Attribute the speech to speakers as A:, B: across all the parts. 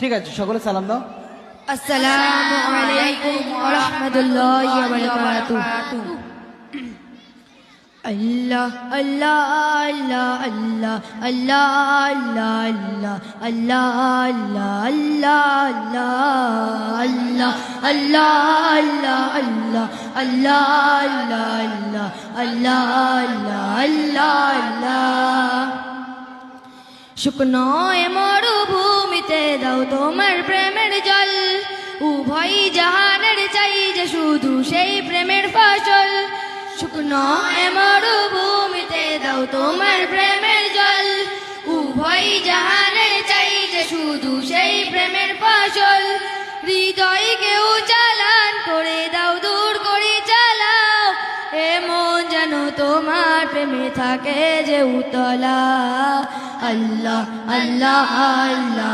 A: ঠিক আছে সকলে সালাম দাও
B: শুকনো এ মরুভূমিতে দাও তোমার প্রেমের জল। উভয় জাহানের চাই যে শুধু সেই প্রেমের ফসল। শুকনো মরুভূমিতে দাও তোমার প্রেমের জল। উভয় জাহানের চাই যে শুধু সেই প্রেমের ফসল। হৃদয়কে উচালান করে দাও, দূর করে চালাও। এমন যেন তোমার প্রেমে থাকে যে উতলা। আল্লাহ আল্লাহ আল্লাহ।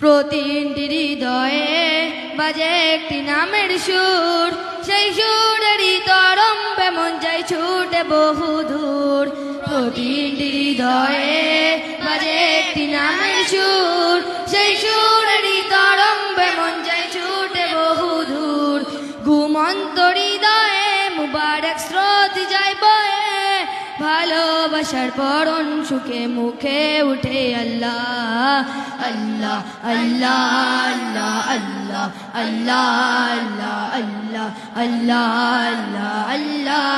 B: প্রতিটি হৃদয়ে বাজে একটি নামের সুর সেই সুরেরই তরম্বে মন যাই ছুটে বহু দূর প্রতিটি হৃদয়ে বাজে একটি নামের সুর সেই সুরেরই তরম্বে মন যাই ছুটে বহু দূর ঘুমন্ত হৃদয়ে মুবারক স্রোত যায় বয়ে ভালোবাসার পরন সুখে মুখে উঠে আল্লাহ আল্লাহ আল্লাহ আল্লাহ আল্লাহ আল্লাহ আল্লাহ আল্লাহ আল্লাহ আল্লাহ